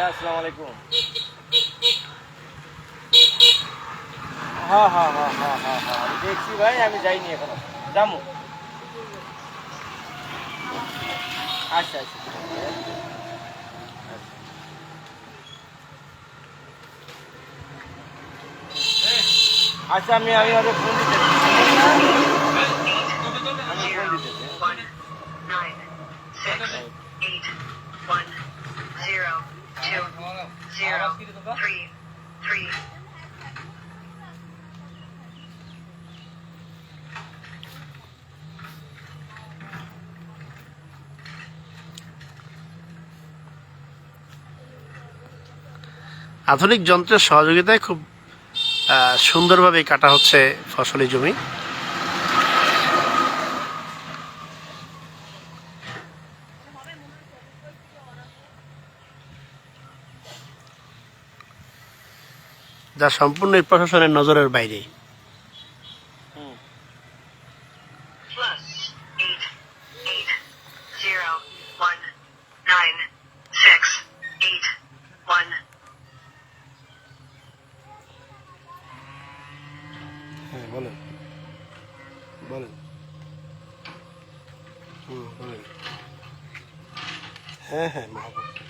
ভাইয়া, আসসালামু আলাইকুম। হ্যাঁ হ্যাঁ হ্যাঁ হ্যাঁ হ্যাঁ হ্যাঁ দেখছি ভাই, আমি যাইনি এখনও। যাব আচ্ছা আচ্ছা। আচ্ছা আমি আমি ওদের ফোন দিতে zero. Three. Three. আধুনিক যন্ত্রের সহযোগিতায় খুব আহ, সুন্দরভাবে কাটা হচ্ছে ফসলি জমি। যা সম্পূর্ণ প্রশাসনের নজরের বাইরে। হ্যাঁ বলেন। বলেন। হুম বলেন। হ্যাঁ হ্যাঁ মহাবত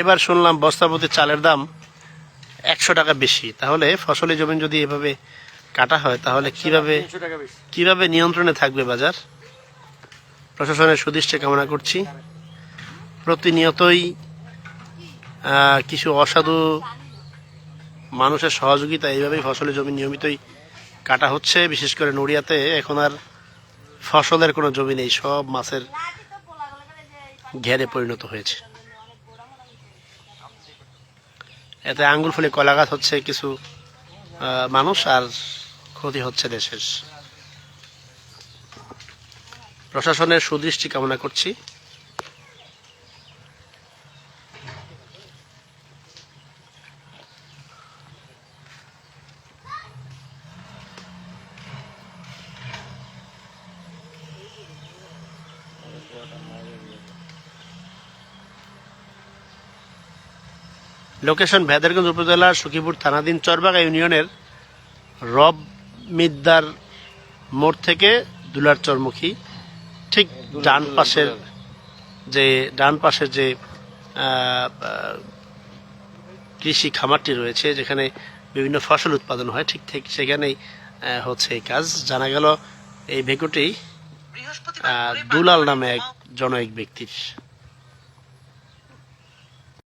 এবার শুনলাম বস্তাপতি চালের দাম একশো টাকা বেশি। তাহলে ফসলি জমি যদি এভাবে কাটা হয় তাহলে কীভাবে কীভাবে নিয়ন্ত্রণে থাকবে বাজার? প্রশাসনের সুদৃষ্টি কামনা করছি। প্রতিনিয়তই কিছু অসাধু মানুষের সহযোগিতা এইভাবেই ফসলি জমি নিয়মিতই কাটা হচ্ছে। বিশেষ করে নড়িয়াতে এখন আর ফসলের কোনো জমি নেই সব মাছের ঘেরে পরিণত হয়েছে। এতে আঙ্গুল ফুলে কলা গাছ হচ্ছে কিছু মানুষ আর ক্ষতি হচ্ছে দেশের। প্রশাসনের সুদৃষ্টি কামনা করছি। লোকেশন ভেদারগঞ্জ উপজেলার সুখীপুর থানাধীন চরবাগা ইউনিয়নের রব মিদ্দার মোড় থেকে দুলার চরমুখী, ঠিক ডান পাশের যে, ডান পাশের যে কৃষি খামারটি রয়েছে, যেখানে বিভিন্ন ফসল উৎপাদন হয়, ঠিক ঠিক সেখানেই হচ্ছে এই কাজ। জানা গেল এই ভেকুটি দুলাল নামে এক জনৈক ব্যক্তির।